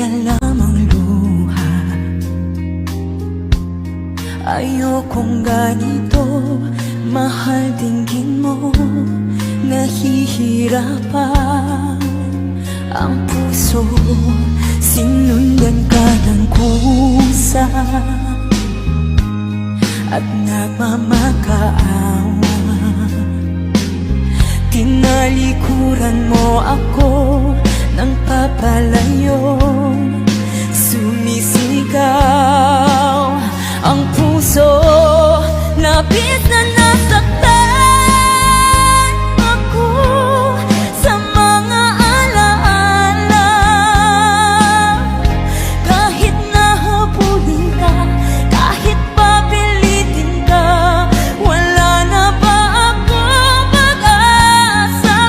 alam ang luha. Ayokong ganito Mahal dinggin mo Nahihirapan. Ang puso Sinundan ka ng kusa. At nagmamakaawa. Tinalikuran mo ako Sumisigaw Ang puso Labis